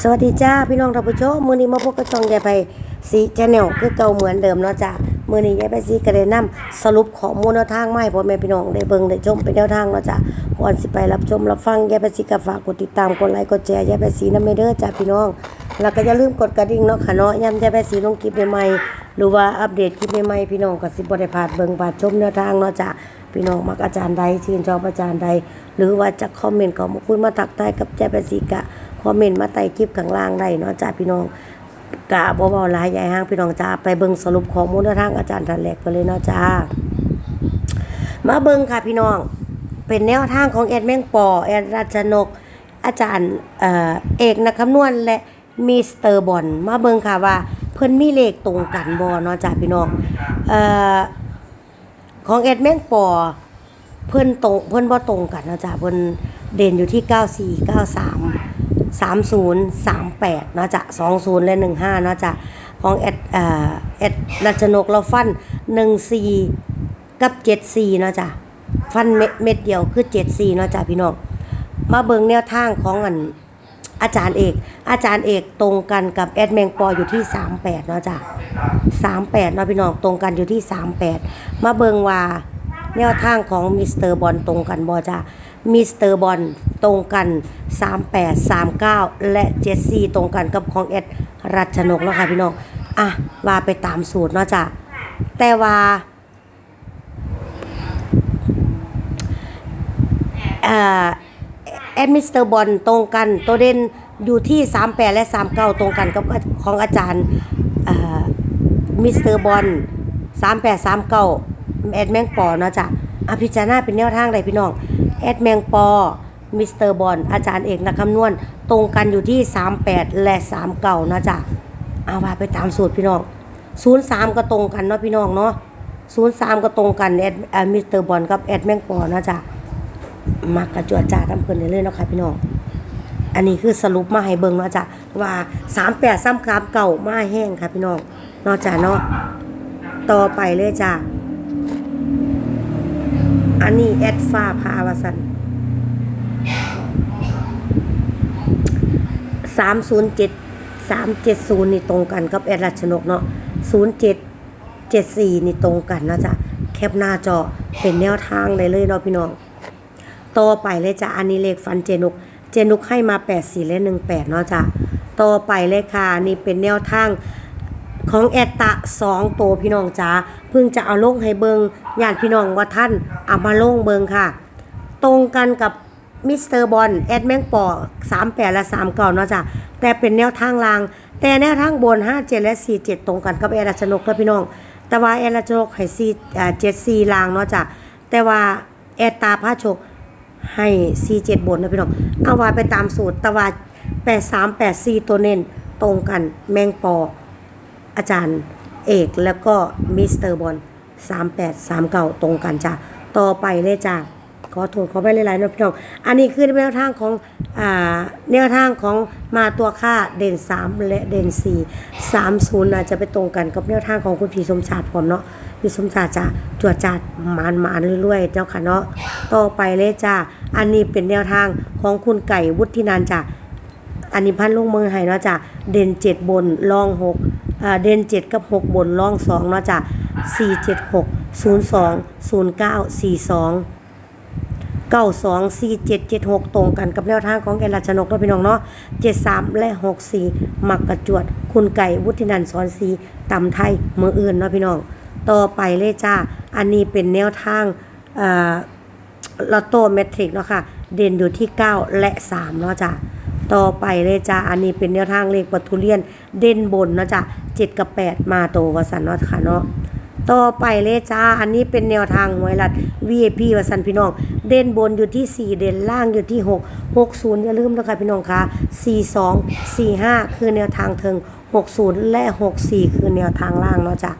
สวัสดีจ้าพี่น้องท่านผู้ชมมือนี้มาพบกับช่องยายไปสีแชนแนลคือเก่าเหมือนเดิมเนาะจ้ามือนี้ยายไปสีก็ได้นำสรุปข้อมูลแนวทางมาให้พ่อแม่พี่น้องได้เบิ่งได้ชมเป็นแนวทางเนาะจ้าก่อนสิไปรับชมรับฟังยายไปสีก็ฝากกดติดตามกดไลค์กดแชร์ยายไปสีนำเด้อจ้าพี่น้อง แล้วก็อย่าลืมกดกระดิ่งเนาะค่ะเนาะยามยายไปสีลงคลิปใหม่ๆหรือว่าอัปเดตคลิปใหม่ๆพี่น้องก็สิบ่ได้พลาดเบิ่งพลาดชมแนวทางเนาะจ้าพี่น้องมักอาจารย์ใดชื่นชอบอาจารย์ใด หรือว่าจะคอมเมนต์ก็มาคุยมาทักทายกับยายไปสีกะ คอมเมนต์มาใต้คลิปข้างล่างได้เนาะจ้าพี่น้องกะบ่เว้าหลายใหญ่ห้างพี่น้องจ้าไปเบิ่งสรุปข้อมูลแนวทางอาจารย์ทันแรกไปเลยเนาะจ้ามาเบิ่งค่ะพี่น้อง เป็นแนวทางของแอดแมงปอแอดราชนก อาจารย์เอเอกนักคำนวณและมิสเตอร์บอลมาเบิ่งค่ะว่า เพิ่นมีเลขตรงกันบ่เนาะจ้าพี่น้องออของแอดแมงปอเพิ่นตรงเพิ่นบ่ตรงกันเนาะจ้ะเพิ่นเด่นอยู่ที่ 94 93 30 38เนาะจ้ะ20 และ 15เนาะจ้ะของแอดเอ่อแอดรัชนกเราฟัน 14 กับ 74เนาะจ้ะฟันเม็ดเม็ดเดียวคือ 74เนาะจ้ะพี่น้องมาเบิงแนวทางของอันอาจารย์เอก อาจารย์เอกตรงกันกับแอดแมงปออยู่ที่ 38เนาะจ้ะ38เนาะพี่น้องตรงกันอยู่ที่ 38 มาเบิงว่าแนวทางของมิสเตอร์บอลตรงกันบอจ้า มิสเตอร์บอลตรงกัน 38 39 และ74ตรงกันกับของเอ็ดรัชนกแล้วค่ะพี่น้องอะว่าไปตามสูตรเนาะจ้ะแต่ว่าเอ่อแอดมิสเตอร์บอลตรงกันตัวเด่นอยู่ที่ 38 และ 39 ตรงกันกับของอาจารย์เอ่อมิสเตอร์บอลสามแปดสามเก้าแอดแมงปอเนาะจ้ะอภิจารณาเป็นแนวทางใดพี่น้อง แอดแมงปอมิสเตอร์บอลอาจารย์เอกนักคำนวณ ตรงกันอยู่ที่ 38 และ39เนานะจ้ะเอาว่าไปตามสูตรพี่น้อง 03 ก็ตรงกันเนาะพี่น้องเนาะ03 ก็ตรงกันแอดเอ่อมิสเตอร์บอลกับแอดแมงปอนะจ้ะมักกระจวดจ่าทำเพิ่นได้เลยเนาะค่ะพี่น้องอันนี้คือสรุปมาให้เบิ่งเนาะจ้ะว่า38ซ้ำครามเก่ามาแห้งค่ะพี่น้องเนาะจ้ะเนาะต่อไปเลยจ้ะ อันนี้แอดฟ้าพาวาสัน307 370นี่ตรงกันกับแอดรัชนกเนาะ07 74นี่ตรงกันเนาะจ้ะแคปหน้าจอเป็นแนวทางได้เลยเนาะพี่น้องต่อไปเลยจ้ะอันนี้เลขฟันเจนุก เจนุกให้มา8 4และ1 8เนาะจ้ะต่อไปเลยค่ะนี่เป็นแนวทาง ของแอดตะ2โตวพี่น้องจ้าเพิ่งจะเอาลงให้เบิงญาติพี่น้องว่าท่านเอามาลงเบิงค่ะ ตรงกันกับมิสเตอร์บอลแอดแมงปอ38 และ39เนาะจ้ะแต่เป็นแนวทางลาง แต่แนวทางบน 57 และ 47 ตรงกันกับแอรัชนกแล้วพี่น้อง แต่ว่าแอดรัชนกให้4อ่า74ลางเนาะจ้ะแต่ว่าแอตาพาโชคให้ 47 บนนะพี่น้อง เอาว่าไปตามสูตรแตะว่า83 84 ตัวเน้นตรงกันแมงปอ อาจารย์เอกแล้วก็มิสเตอร์บอล38 39ตรงกันจ้ะ ต่อไปเลยจ้ะ ขอโทษขอไปหลายๆนะพี่น้อง อันนี้คือแนวทางของอ่าแนวทางของมาตัวค่าเด่น3และเด่น4 30อาจจะไปตรงกันกับแนวทางของคุณพี่สมชาติผมเนาะพี่สมชาติจะจวดจัดมานมานเรื่อยๆเจ้าค่ะเนาะ ต่อไปเลยจ้าอันนี้เป็นแนวทางของคุณไก่วุฒินันจ้ะ อันนี้พันลงมือให้เนาะจ้ะเด่นเจ็ดบนล่องหกเด่นเจ็ดกับหกบนล่องสองเนาะจ้ะสี่เจ็ดหกศูนย์สองศูนย์เก้าสี่สองเก้าสองสี่เจ็ดเจ็ดหกตรงกันกับแนวทางของแกราชนกแล้วพี่น้องเนาะเจ็ดสามและหกสี่มักกระจวด คุณไก่วุฒินันท์สอนสีตำไทยเมืออื่นเนาะพี่น้อง ต่อไปเลยจ้า อันนี้เป็นแนวทางลอตโต้เมทริกเนาะค่ะ เด่นอยู่ที่ 9 และ 3 เนาะจ้ะ ต่อไปเลยจ้าอันนี้เป็นแนวทางเลขปัทุเรียนเด่นบนนะจ้ะ7กับ8มาโตวสันเนาะค่ะเนาะต่อไปเลยจ้า อันนี้เป็นแนวทางหวยรัด VIP วสันพี่น้อง เด่นบนอยู่ที่ 4 เด่นล่างอยู่ที่ 6 60 อย่าลืมนะคะพี่น้องค่ะ42 45 คือแนวทางเทิง 60 และ 64 คือแนวทางล่างเนาะจ้ะ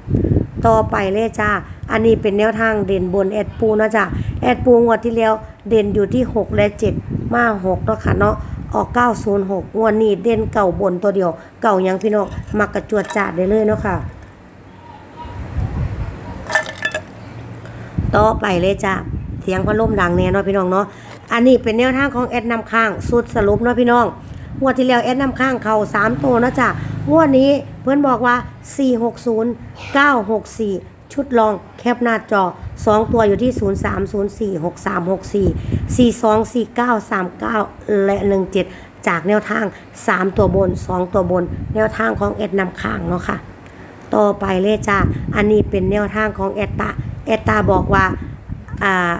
ต่อไปเลยจ้า อันนี้เป็นแนวทางเด่นบนแอดปูนะจ้ะแอดปูงวดที่แล้วเด่นอยู่ที่ 6 และ 7 มา6เนาะค่ะเนาะ ออก 906งวดนี้เด่นเก่าบนตัวเดียว เก่ายังพี่น้องมักกระจวดจาดได้เลยเนาะค่ะ ต่อไปเลยจ้ะเสียงพัดลมดังแน่นาะพี่น้องเนาะ อันนี้เป็นแนวทางของแอดนำข้างสุดสรุปเนาะพี่น้องงวดที่แล้วแอดนำข้างเขาสามตัวเนาะจ้ะงวดนี้เพื่อนบอกว่า 460 964 ชุดลองแคปหน้าจอ 2ตัวอยู่ที่ 0304 6364 424939 และ 17 จากแนวทาง 3 ตัวบน 2 ตัวบน แนวทางของแอดนำข้างเนาะค่ะ ต่อไปเลยจ้าอันนี้เป็นแนวทางของแอตตาแอตตาบอกว่าอ่า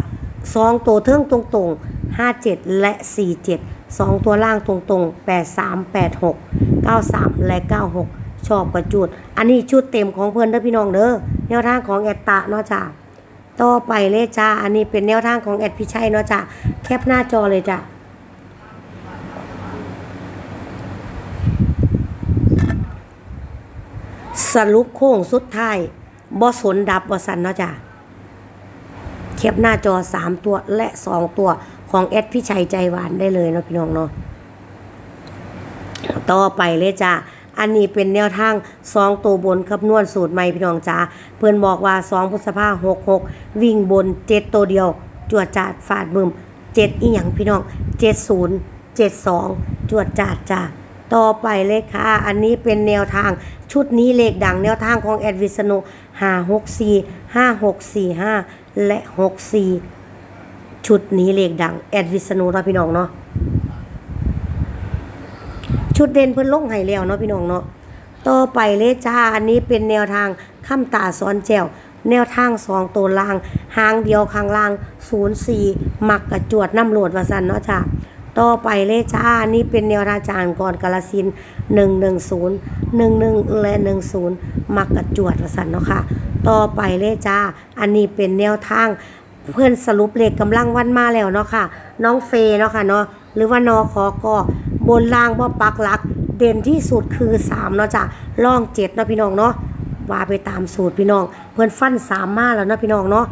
สองตัวเทิงตรงๆห้าเจ็ดและสี่เจ็ดสองตัวล่างตรงๆแปดสามแปดหกเก้าสามและเก้าหกชอบกระจุด อันนี้ชุดเต็มของเพื่อนเด้อพี่น้องเด้อแนวทางของแอตตาเนาะจ้า ต่อไปเลยจ้า อันนี้เป็นแนวทางของแอดพิชัยเนาะจ้าแคปหน้าจอเลยจ้าสรุปโค้งสุดท้ายบ่สนดับบ่สันเนาะจ้ะแคปหน้าจอ3ตัวและ2ตัวของแอดพี่ชัยใจหวานได้เลยเนาะพี่น้องเนาะต่อไปเลยจ้า อันนี้เป็นแนวทาง2ตัวบนคำนวณสูตรใหม่พี่น้องจ้าเพื่อนบอกว่า2พฤษภาหกหกวิ่งบน7ตัวเดียว จวดจาดฟาดบึม7อีหยังพี่น้อง70 72จวดจาดจ้าต่อไปเลยค่ะ อันนี้เป็นแนวทางชุดนี้เลขดังแนวทางของแอดวิษณุ5 6 4 5 6 4 5และ6 4ชุดนี้เลขดังแอดวิษณุเนาะพี่น้องเนาะ ชุดเด่นเพิ่นลงให้แล้วเนาะพี่น้องเนาะต่อไปเลยจ้าอันนี้เป็นแนวทางข้ามตาซ้อนแจวแนวทางสองตัวล่าง หางเดียวข้างล่าง04มักกระจวดน้ำโหลดวาสันเนาะจ้าต่อไปเลยจ้าอันนี้เป็นแนวทางจานก่อนกาลสินธุ์110 11และ10มักกระจวดวาสันเนาะค่ะ ต่อไปเลยจ้า อันนี้เป็นแนวทางเพื่อนสรุปเลขกำลังวันมาแล้วเนาะค่ะ น้องเฟยเนาะค่ะเนาะหรือว่านอขอก็ บนล่างบ่ปักหลัก เด่นที่สุดคือ3เนาะจ้ะล่อง7เนาะพี่น้องเนาะว่าไปตามสูตรพี่น้อง เพื่อนฟัน3มมาแล้วเนาะพี่น้องเนาะ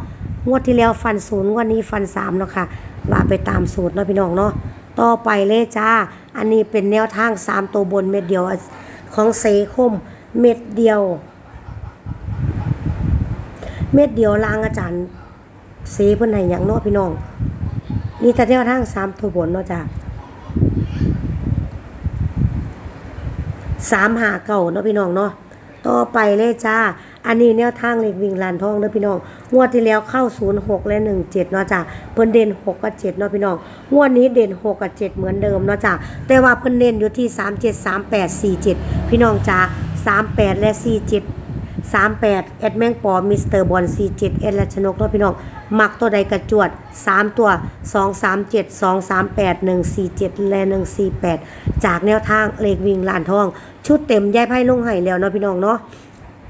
งวดที่แล้วฟันศูนย์งวันนี้ฟัน3เนาะค่ะว่าไปตามสูตรเนาะพี่น้องเนาะต่อไปเลยจ้า อันนี้เป็นแนวทาง3ตัวบนเม็ดเดียวของเซคมเม็ดเดียว เม็ดเดียวลางอาจารย์เซเพิ่นให้หยังเนาะพี่น้องนี่แต่แนวทางสามตัวบนเนาะจ้ะ สามหาเก่าเนาะพี่น้องเนาะต่อไปเลยจ้า อันนี้แนวทางเลขวิ่งลานทองเนาะพี่น้อง งวดที่แล้วเข้า 06 และ 17 เนาะจ้าเพิ่นเด่น 6 กับ 7 เนาะพี่น้อง งวดนี้เด่น 6 กับ 7 เหมือนเดิมเนาะจ้าแต่ว่าเพิ่นเน้นอยู่ที่ 37 38 47 พี่น้องจ้า38 และ 47 38แอดแมงปอมิสเตอร์บอล47เอ็ดและชนกเนาะพี่น้องมักตัวใดกระจวด 3 ตัว 2 3 7 2 3 8 1 4 7 และ 148 จากแนวทางเลขวิ่งลานทอง ชุดเต็มย้ายไพ่ลงไห้แล้วเนาะพี่น้องเนาะ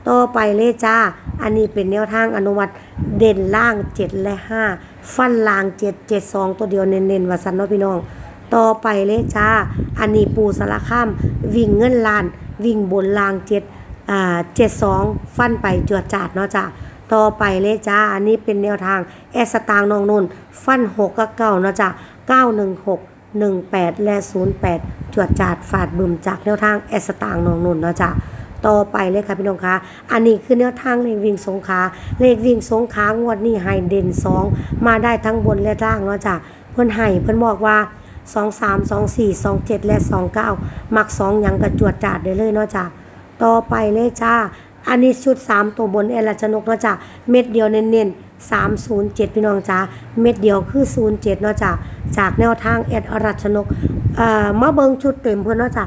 ต่อไปเลยจ้า อันนี้เป็นแนวทางอนุวัติเด่นล่าง 7 และ 5 ฟันล่าง 7 7 2 ตัวเดียวเน้นๆว่าสันเนาะพี่น้อง ต่อไปเลยจ้า อันนี้ปูสารข้ามวิ่งเงินล้าน วิ่งบนล่าง 7 อ่า72ฟันไปจวดจาดเนาะจ้าต่อไปเลยจ้า อันนี้เป็นแนวทางแอสตางนองนุ่นฟัน6กับเก้าเนาะจ้า916 18แปดและ08จวดจาดฝาดบึมจากแนวทางแอสตางนองนุ่นเนาะจ้าต่อไปเลยค่ะพี่น้องคะอันนี้คือแนวทางเลขวิ่งสงขาเลขวิ่งสงขางวดนี้ให้เด่นสองมาได้ทั้งบนและล่างเนาะจ้ะเพิ่อนให้เพิ่อนบอกว่า2 3 2 4 2 7และ2 9มัก2หยังกระจวดจาดได้เลยเนาะจ้ะ ต่อไปเลยจ้า อันนี้ชุด 3 ตัวบนเอลชนกนะจ้ะเม็ดเดียวเน้นๆ307 พี่น้องจ้าเม็ดเดียวคือ 07 เนาะจ้ะจากแนวทางแอดอรัชนกเอ่อมาเบิงชุดเต็มเพิ่อนเนาะจ้ะ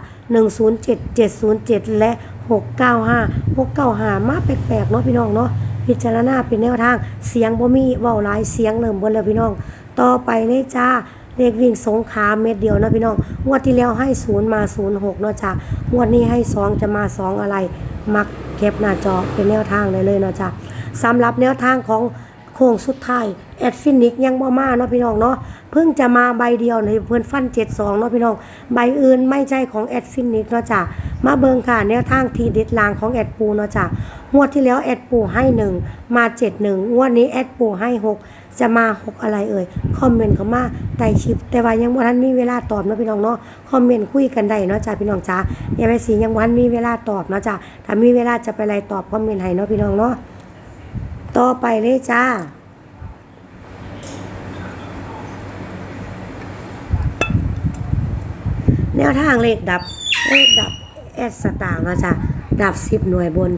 107 707 และ 695 695 มาแปลกๆเนาะพี่น้องเนาะพิจารณาเป็นแนวทางเสียงบ่มีเว้าหลายเสียงเริ่มบ่แล้วพี่น้อง ต่อไปเลยจ้า เลขวิ่งสงขาเม็ดเดียวเนาะพี่น้องงวดที่แล้วให้ศูนย์มาศูนย์หกเนาะจ้ะงวดนี้ให้สองจะมาสองอะไร มักแคปหน้าจอเป็นแนวทางได้เลยเนาะจ้ะสำหรับแนวทางของโค้งสุดท้ายแอดฟินิกยังบ่มาเนาะพี่น้องเนาะเพิ่งจะมาใบเดียวในเพื่อนฟันเจ็ดสองเนาะพี่น้องใบอื่นไม่ใช่ของแอดฟินิกเนาะจ้ะมาเบิงค่ะแนวทางทีเด็ดลางของแอดปูเนาะจ้ะงวดที่แล้วแอดปูให้หนึ่งมาเจ็ดหนึ่งงวดนี้แอดปูให้หก จะมาหกอะไรเอ่ยคอมเมนต์เข้ามาใต้คลิป แต่ว่ายังบ่ทันมีเวลาตอบเนาะพี่น้องเนาะคอมเมนต์คุยกันได้เนาะจ้าพี่น้องจ้าอย่าไปสียังบ่ทันมีเวลาตอบเนาะจ้าถ้ามีเวลาจะไปไล่ตอบคอมเมนต์ให้เนาะพี่น้องเนาะต่อไปเลยจ้าแนวทางเลขดับเลขดับแอสตางค์เนาะจ้ะดับสิบหน่วยบน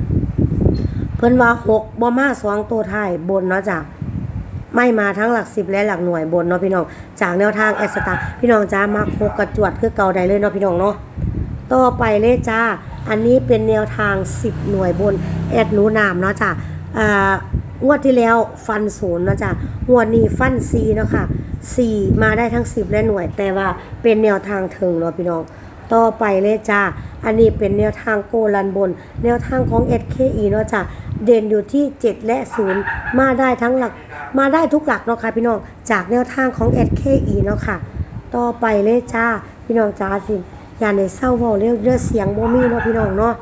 เพิ่นว่าหกบ่มาสองตัวท้ายบนเนาะจ้ะ ไม่มาทั้งหลักสิบและหลักหน่วยบนเนาะพี่น้อง จากแนวทางแอสตางพี่น้องจ้ามักหกกระจวดคือเก่าใดเลยเนาะพี่น้องเนาะต่อไปเลยจ้า อันนี้เป็นแนวทาง 10 หน่วยบนแอดหนูนามเนาะจ้ะอ่างวดที่แล้วฟันศูนย์เนาะจ้ะงวดนี้ฟันซีเนาะค่ะสี่มาได้ทั้ง10และหน่วย แต่ว่าเป็นแนวทางถึงเนาะพี่น้อง ต่อไปเลยจ้า อันนี้เป็นแนวทางโกลันบน แนวทางของ SKE เนาะจ้ะเด่นอยู่ที่ 7 และ 0 มาได้ทั้งหลัก มาได้ทุกหลักเนาะค่ะพี่น้องจากแนวทางของ SKE เนาะค่ะ ต่อไปเลยจ้าพี่น้องจ้าสิอย่าในเศร้าเว้าเรียเรื่องเสียงบ่มีเนาะพี่น้องเนาะ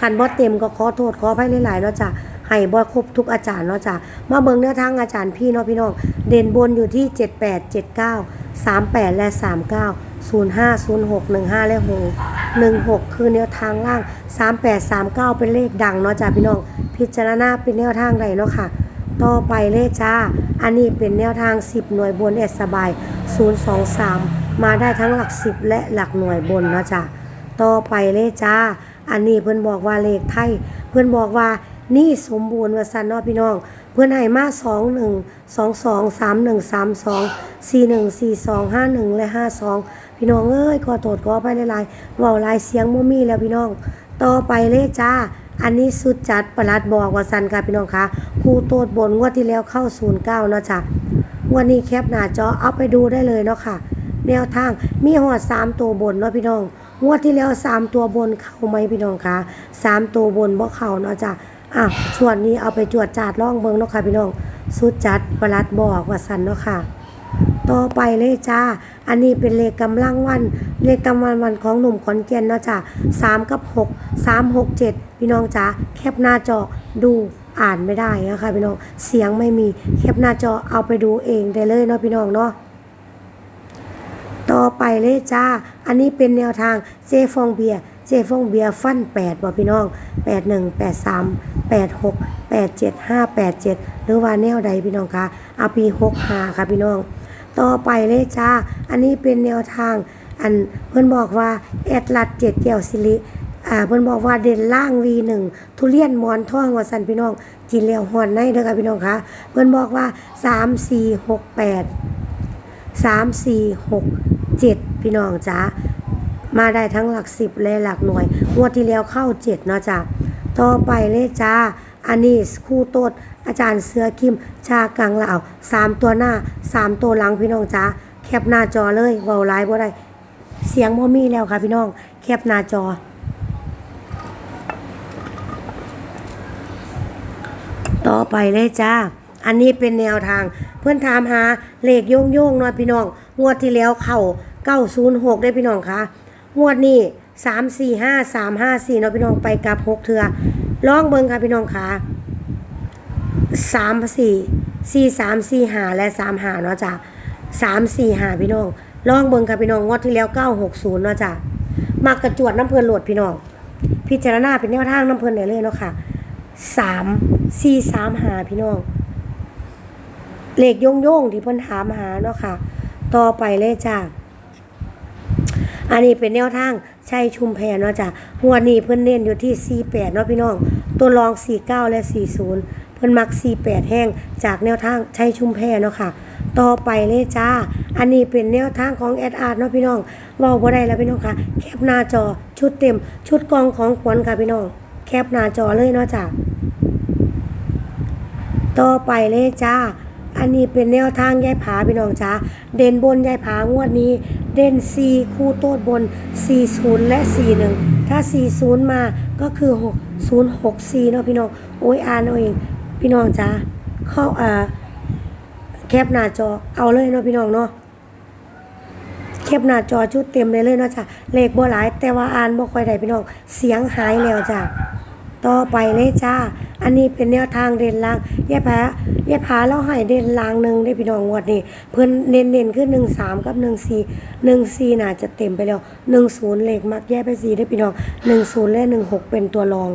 คันบ่เต็มก็ขอโทษขออภัยหลายๆเนาะจ้ะให้บ่ครบทุกอาจารย์เนาะจ้ะมาเบิ่งแนวทางอาจารย์พี่เนาะพี่น้องเด่นบนอยู่ที่ 78 79 38 และ 39 05 06 15 และ6 16 คือแนวทางล่าง 38 39 เป็นเลขดังเนาะจ้ะพี่น้อง พิจารณาเป็นแนวทางใดเนาะค่ะ ต่อไปเลขจ้า อันนี้เป็นแนวทาง 10 หน่วยบนเอสบาย 023 มาได้ทั้งหลัก 10 และหลักหน่วยบนนะจ้ะต่อไปเลขจ้า อันนี้เพื่อนบอกว่าเลขไทย เพื่อนบอกว่านี่สมบูรณ์ว่าสันเนาะพี่น้อง เพื่อนให้มา2 1 2 2 3 1 3 2 4 1 4 2 5 1และ5 2พี่น้องเอ้ยขอโทษขอไปหลายๆเว้าลายเสียงบ่มีแล้วพี่น้อง ต่อไปเลขจ้า อันนี้สุดจัดประหลัดบอกว่าสันค่ะพี่น้องคะครูโตดบนงวดที่แล้วเข้า09เนาะจ้ะวันนี้แคปหน้าจอเอาไปดูได้เลยเนาะค่ะ แนวทางมีหอด3ตัวบนเนาะพี่น้องงวดที่แล้ว3ตัวบนเข้าไหมพี่น้องคะ3ตัวบนบ่เข้าเนาะจ้ะอะส่วนนี้เอาไปจวดจาดล่องเบิงเนาะค่ะพี่น้องสุดจัดประหลัดบอกว่าสันเนาะค่ะ ต่อไปเลยจ้า อันนี้เป็นเลขกำลังวัน เลขกำลังวันของหนุ่มขอนแก่นเนาะจ้ะสามกับหกสามหกเจ็ดพี่น้องจ้าแคปหน้าจอดูอ่านไม่ได้นะคะพี่น้อง เสียงไม่มีแคปหน้าจอเอาไปดูเองได้เลยเนาะพี่น้องเนาะต่อไปเลยจ้า อันนี้เป็นแนวทางเจฟองเบียเจฟองเบียฟัน8บ่พี่น้อง 81 83 86 87 587 หรือว่าแนวใดพี่น้องคะอาปี65ค่ะพี่น้อง ต่อไปเลยจ้า อันนี้เป็นแนวทาง อันเพิ่อนบอกว่าแอดลัดเจ็ดแก้วสิริอ่าเพิ่อนบอกว่าเด่นล่าง V1 ทุเรียนหมอนทองว่าซั่นพี่น้องกินแล้วหอนในเด้อค่ะพี่น้องคะเพิ่อนบอกว่า3 4 6 8สามสี่หกเจ็ดพี่น้องจ้ามาได้ทั้งหลักสิบและหลักหน่วยงวดที่แล้วเข้าเจ็ดเนาะจ้าต่อไปเลยจ้าอันนี้คู่โตด อาจารย์เสื้อคิมชากลางเหล่าสามตัวหน้าสามตัวหลังพี่น้องจ้าแคปหน้าจอเลยเว้าไลฟ์บ่ได้เสียงบ่มีแล้วค่ะพี่น้อง แคปหน้าจอ ต่อไปเลยจ้า อันนี้เป็นแนวทาง เพื่อนถามหาเลขโยงโยงๆเนาะพี่น้อง งวดที่แล้วเข่าเก้า906ได้พี่น้องคะงวดนี้3 4 5 3 5 4เนาะพี่น้องไปกับ6เทือลองเบิ่งค่ะพี่น้องคะ 3 4 4 3 4 5และ3 5เนาะจ้ะ3 4 5พี่น้องลองเบิ่งค่ะพี่น้องงวดที่แล้ว960เนาะจ้ะมักกระจวดน้ำเพลินโหลดพี่น้อง พิจารณาเป็นแนวทางน้ำเพลินได้เลยเนาะค่ะสามสี่สามหาพี่น้องเลขโยงโยงที่เพิ่นถามหาเนาะค่ะ ต่อไปเลยจ้าอันนี้เป็นแนวทางใช่ชุมแพเนาะจ้ะงวนี้เพิ่นเน้นอยู่ที่ 48 เนาะพี่น้อง ตัวรอง 49 และ 40 เพิ่นมัก 48 แห้งจากแนวทางใช้ชุมแพเนาะค่ะ ต่อไปเลยจ้า อันนี้เป็นแนวทางของแอดอาร์เนาะพี่น้องเว้าบ่ได้แล้วพี่น้องค่ะ แคปหน้าจอชุดเต็ม ชุดกองของขวัญค่ะพี่น้อง แคปหน้าจอเลยเนาะจ้ะต่อไปเลยจ้า อันนี้เป็นแนวทางยายผาพี่น้องจ้า เด่นบนยายผางวดนี้ เด่น 4 คู่โต้บน 40 และ 41 ถ้า 40 มาก็คือ6 064 เนาะพี่น้อง โอ้ยอ่านเอาเอง พี่น้องจ้าเข้าอ่าแคปหน้าจอเอาเลยเนาะพี่น้องเนาะแคปหน้าจอชุดเต็มเลยเลยเนาะจ้ะเลขบ่หลาย แต่ว่าอ่านบ่ค่อยได้พี่น้องเสียงหายแล้วจ้ะต่อไปเลยจ้า อันนี้เป็นแนวทางเด่นลางยายแพ้ยายผาเราให้เด่นลางหนึ่งได้พี่น้องงวดนี้เพิ่นเน้นเน้นๆคือหนึ่งสามกับหนึ่งสี่หนึ่งสี่น่าจะเต็มไปแล้วหนึ่งศูนย์เลขมักแยกไปสี่ได้พี่น้องหนึ่งศูนย์และหนึ่งหกเป็นตัวรอง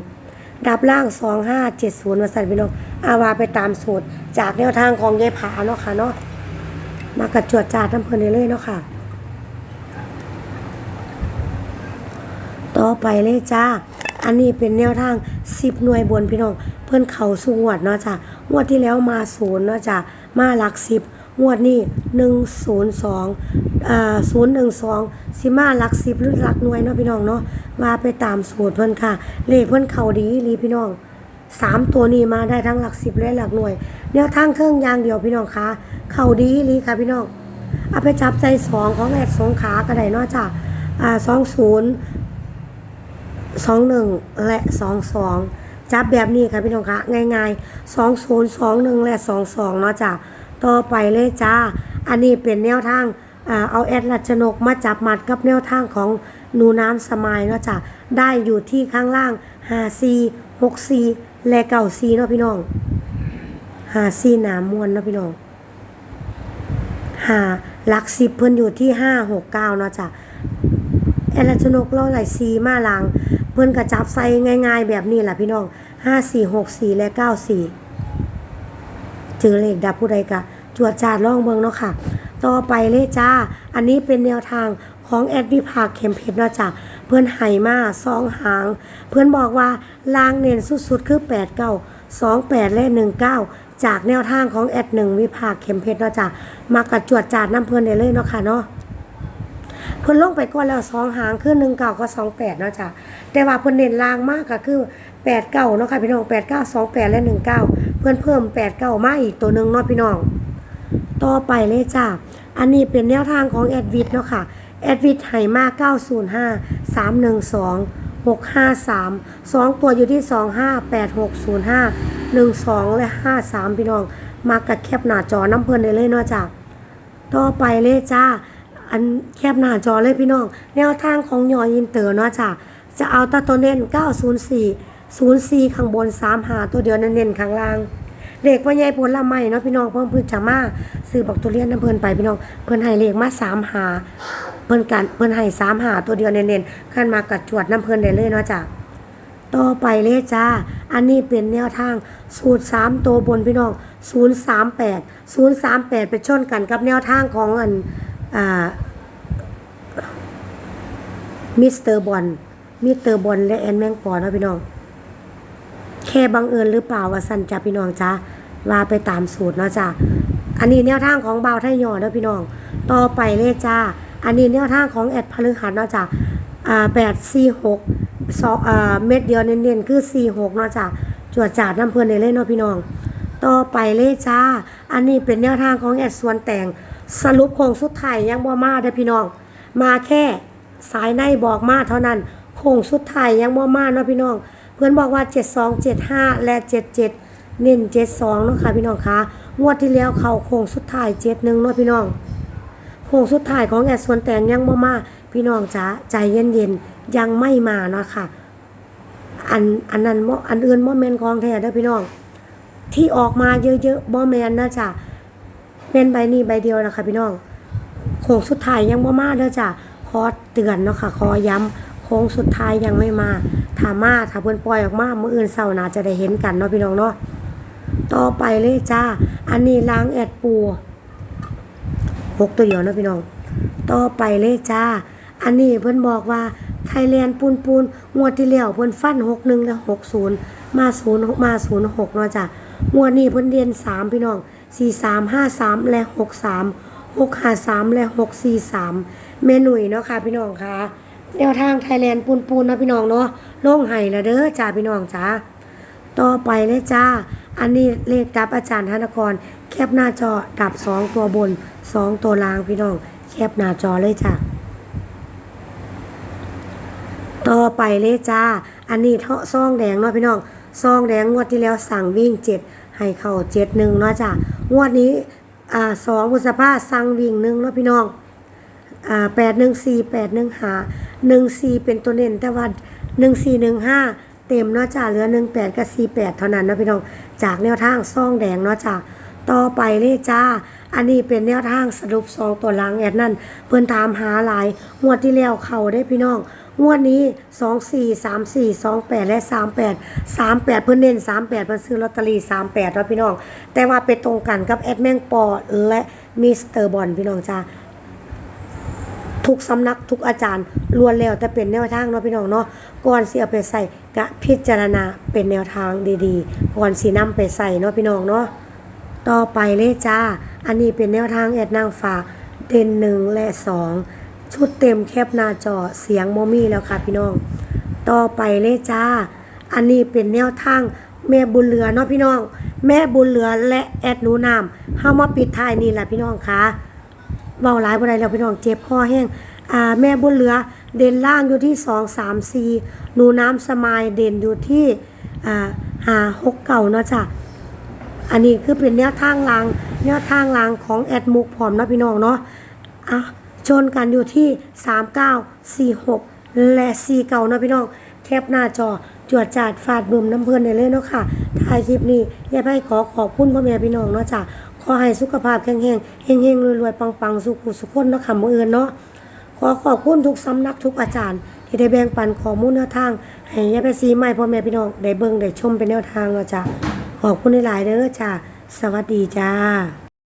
ดับล่างสองห้าเจ็ดศูนย์มาสั่นพี่น้อง อาวาไปตามสูตร จากแนวทางของยายผาเนาะค่ะเนาะมากระจวดจาดน้ำเพลินได้เลยเนาะค่ะ ต่อไปเลยจ้า อันนี้เป็นแนวทางสิบหน่วยบนพี่น้อง เพื่อนเขาสูงวดเนาะจ้ะงวดที่แล้วมาศูนย์เนาะจ้ะมาหลักสิบงวดนี้หนึ่งศูนย์สองอ่าศูนย์หนึ่งสองสิมาหลักสิบหรือหลักหน่วยเนาะพี่น้องเนาะว่าไปตามสูตรเพื่อนค่ะ เลขเพื่อนเขาดีรีพี่น้อง สามตัวนี้มาได้ทั้งหลักสิบและหลักหน่วยแนวทางเครื่องยางเดียวพี่น้องคะเข่าดีรีค่ะพี่น้องเอาไปจับใจสองของแอดสงขาก็ได้เนาะจ้ะอ่าสองศูนย์สองหนึ่งและสองสองจับแบบนี้ค่ะพี่น้องคะง่ายๆสองศูนย์สองหนึ่งและสองสองเนาะจ้ะต่อไปเลยจ้า อันนี้เป็นแนวทางอเอาแอดรัชนกมาจับมัดกับแนวทางของหนูน้ำสมายเนาะจ้ะได้อยู่ที่ข้างล่างหาซีหกซี และเก่าซีเนาะพี่น้องหาซีหนามวนเนาะพี่น้องหาหลักสิบเพิ่นอยู่ที่ห้าหกเก้าเนาะจ้ะแอลชนกเล่าไหลซีมาลัง เพิ่นกระจับใส่ง่าย ๆ แบบนี้แหละพี่น้องห้าสี่หกสี่และเก้าสี่เจอเลขดับผู้ใดกะจวดจาดล่องเบิงเนาะค่ะ ต่อไปเลยจ้า อันนี้เป็นแนวทางของแอดวิภาคเข็มเพชรเนาะจ้ะ เพื่อนไห่มาสองหาง เพื่อนบอกว่าลางเน้นสุดๆ คือแปดเก้าสองแปดและหนึ่งเก้าจากแนวทางของแอดหนึ่งวิภาคเข็มเพชรเนาะจ้ะมากระจวดจาดน้ำเพื่อนได้เลยเนาะค่ะเนาะเพิ่นลงไปก่อนแล้วสองหางคือหนึ่งเก่าก็สองแปดเนาะจ้ะแต่ว่าเพิ่นเน้นลางมากก็คือแปดเก้าเนาะค่ะพี่น้องแปดเก้าสองแปดและหนึ่งเก้าเพิ่นเพิ่มแปดเก้ามาอีกตัวหนึ่งเนาะพี่น้อง ต่อไปเลยจ้ะอันนี้เป็นแนวทางของแอดวิดเนาะค่ะ แอดวิดไห่มาเก้าศูนย์ห้าสามหนึ่งสองหกห้าสามสองตัวอยู่ที่สองห้าแปดหกศูนย์ห้าหนึ่งสองและห้าสามพี่น้อง มากัดแคบหน้าจอน้ำเพลินได้เลยเนาะจ้ะต่อไปเลยจ้า อันแคบหน้าจอเลยพี่น้อง แนวทางของยออินเตอร์เนาะจ้ะจะเอาตาตัวเน้น 904 04 ข้างบน 3 หาตัวเดียวเน้นๆข้างล่างเด็กว่าใหญ่ผลละไม่เนาะพี่น้องเพิ่มพื้นจะมาซื้อบักทุเรียนน้ำเพลินไปพี่น้องเพิ่นให้เลขมา3หา เพิ่นกันเพิ่นให้3หาตัวเดียวเน้นๆขั้นมากัดจวดน้ำเพิ่นได้เลยเนาะจ้ะต่อไปเลยจ้า อันนี้เป็นแนวทาง สูตรสามตัวบนพี่น้อง038 038ไปชนกันกับแนวทางของอันอ่ามิสเตอร์บอลมิสเตอร์บอลและแอนแมงปอนาะพี่น้อง แค่บังเอิญหรือเปล่าว่าสันจ้าพี่น้องจ้าว่าไปตามสูตรเนาะจ้าอันนี้แนวทางของเบาไทยยอเนาะพี่น้อง ต่อไปเลยจ้า อันนี้แนวทางของแอดพฤหัสเนาะจ้าอ่าแปดสี่หกสองเม็ดเดียวเน้นๆ คือสี่หกเนาะจ้าจวดจาดน้ำเพลินได้เล่ยเนาะพี่น้อง ต่อไปเลยจ้า อันนี้เป็นแนวทางของแอดส่วนแต่ง สรุปโครงสุดท้ายยังบ่มาเด้อพี่น้อง มาแค่สายในบอกมาเท่านั้นโค้งสุดท้ายยังบ่มาเนาะพี่น้อง เพื่อนบอกว่า 72 75 และ 77 เน้น 72เนาะค่ะพี่น้องคะงวดที่แล้วเขาโค้งสุดท้าย 71เนาะพี่น้อง งสุดท้ายของแอดส่วนแตงยังบ่มา พี่น้องจ๋าใจเย็นๆยังไม่มาเนาะค่ะ อันอันนั้นบ่อันอื่นบ่แมนของแท้เด้อพี่น้อง ที่ออกมาเยอะๆบ่แมนนะจ้ะเป็นใบนี้ใบเดียวนะคะพี่น้องโค้งสุดท้ายยังบ่มาเด้อจ้ะขอเตือนเนาะค่ะขอย้ำโค้งสุดท้ายยังไม่มาถ้ามาถ้าเพิ่นปล่อยออกมาเมื้ออื่นเช้าน่าจะได้เห็นกันเนาะพี่น้องเนาะต่อไปเลยจ้า อันนี้ล้างแอดปู หกตัวเดียวเนาะพี่น้อง ต่อไปเลยจ้า อันนี้เพิ่นบอกว่าไทยแลนด์ปูนปูนงวดที่แล้วเพิ่นฟันหกหนึ่งและหกศูนย์มาศูนย์มาศูนย์หกเนาะจ้ะงวดนี้เพิ่นเรียนสามพี่น้องสี่สามห้าสามและหกสามหกห้าสามและหกสี่สามเมนุ่ยเนาะค่ะพี่น้องค่ะแนวทางไทยแลนด์ปูนปูนนะพี่น้องเนาะลงไห้ละเด้อจ้าพี่น้องจ้า ต่อไปเลยจ้า อันนี้เลขดับอาจารย์ธนกร แคปหน้าจอดับสองตัวบนสองตัวล่างพี่น้อง แคปหน้าจอเลยจ้าต่อไปเลยจ้า อันนี้เทาะซองแดงเนาะพี่น้อง ซองแดงงวดที่แล้วสั่งวิ่งเจ็ดให้เข้าเจ็ดหนึ่งเนาะจ้างวดนี้อ่าสองพฤษภาสั่งวิ่งหนึ่งเนาะพี่น้องอ่าแปดหนึ่งสี่แปดหนึ่งหาหนึ่งสี่เป็นตัวเน้นแต่ว่าหนึ่งสี่หนึ่งห้า ต็มเนาะจ้าเหลือหนึ่งแปดกับสี่แปดเท่านั้นนะพี่น้องจากแนวทางซองแดงเนาะจ้าต่อไปเลยจ้า อันนี้เป็นแนวทางสรุปซองตัวหลังแอดนั่นเพิ่นถามหาหลายงวดที่แล้วเข้าได้พี่น้องงวดนี้ 2 4 3 4 2 8 และ 38 38 เพิ่นเน้น38เพิ่นซื้อลอตเตอรี่38แล้วพี่น้อง แต่ว่าไปตรงกันกับแอดแมงปอและมิสเตอร์บอลพี่น้องจ้า ทุกสำนักทุกอาจารย์ล้วนแล้วแต่เป็นแนวทางเนาะพี่น้องเนาะก่อนสิเอาไปใส่กะพิจารณาเป็นแนวทางดีๆ ก่อนสินำไปใส่เนาะพี่น้องเนาะต่อไปเลยจ้า อันนี้เป็นแนวทางแอดนางฝาเด่นหนึ่งและสองชุดเต็มแคบหน้าจอเสียงโมมี่แล้วค่ะพี่น้อง ต่อไปเลยจ้า อันนี้เป็นแนวทางแม่บุญเหลือเนาะพี่น้อง แม่บุญเหลือและแอดนูนามเฮามาปิดท้ายนี่แหละพี่น้องคะ เว้าหลายบ่ได้แล้วพี่น้องเจ็บคอแห้งอ่าแม่บุญเหลือเด่นล่างอยู่ที่2 3 4หนูน้ำสมายเด่นอยู่ที่อ่าหาหกเก่าเนาะจ้ะอันนี้คือเป็นแนวทางลางแนวทางลางของแอดมุกพร้อมนะพี่น้องเนาะอะชนกันอยู่ที่3946และ49เนานะพี่น้องแคปหน้าจอจวดจาดฟาดบึมน้ำเพื่อนได้เลยเนาะค่ะถ่ายคลิปนี้อย่าไปขอขอบคุณพ่อแม่พี่น้องเนาะจ้ะ ขอให้สุขภาพแข็งแรงเฮงเฮงรวยๆ ปังๆ สุขุสุขคนเนาะค่ะมื้ออื่นเนาะขอขอบคุณทุกสำนักทุกอาจารย์ ที่ได้แบ่งปันข้อมูลแนวทาง ให้ยาไปซีใหม่พ่อแม่พี่น้องได้เบิ่งได้ชมเป็นแนวทางเนาะจ้ะขอบคุณหลายๆเด้อจ้ะสวัสดีจ้า